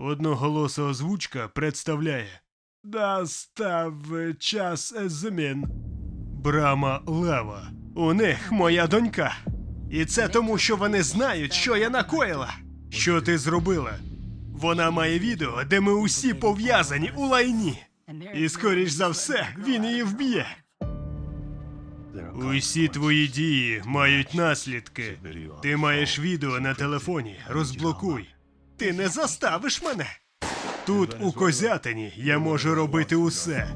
Одноголоса озвучка представляє Настав час змін. Брама Лева. У них моя донька. І це тому, що вони знають, що я накоїла. Що ти зробила? Вона має відео, де ми усі пов'язані у лайні. І скоріш за все, він її вб'є. Усі твої дії мають наслідки. Ти маєш відео на телефоні. Розблокуй. Ти не заставиш мене. Тут, у козятині, я можу робити усе.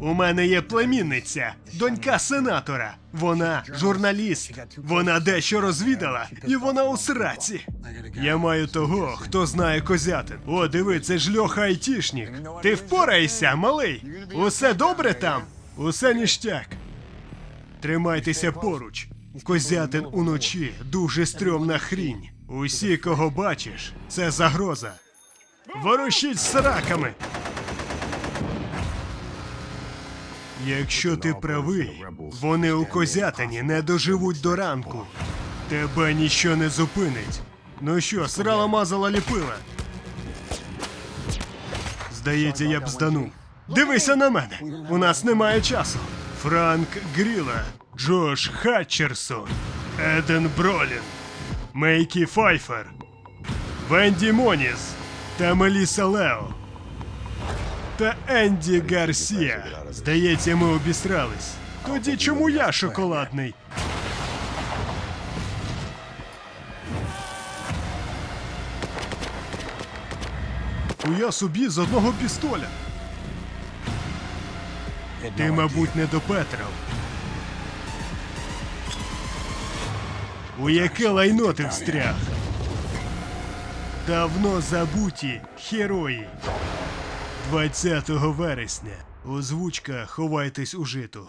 У мене є племінниця, донька сенатора. Вона журналіст. Вона дещо розвідала, і вона у сраці. Я маю того, хто знає козятин. О, диви, це ж Льоха Айтішнік. Ти впораєшся, малий. Усе добре там? Усе ніштяк. Тримайтеся поруч. Козятин уночі дуже стрьомна хрінь. Усі, кого бачиш, це загроза. Ворушіть сраками. Якщо ти правий, вони у козятині не доживуть до ранку. Тебе ніщо не зупинить. Ну що, срала мазала ліпила. Здається, я б зданув. Дивися на мене. У нас немає часу. Франк Гріла, Джош Хатчерсон, Еден Бролін, Мейкі Файфер, Венді Моніс та Меліса Лео. Та Енді Гарсія. Здається, ми обісрались. Тоді чому я шоколадний? Я собі з одного пістоля. Ти, мабуть, не допетрав. У яке лайно ти встряг? Давно забуті герої. 20 вересня. Озвучка ховайтесь у житу.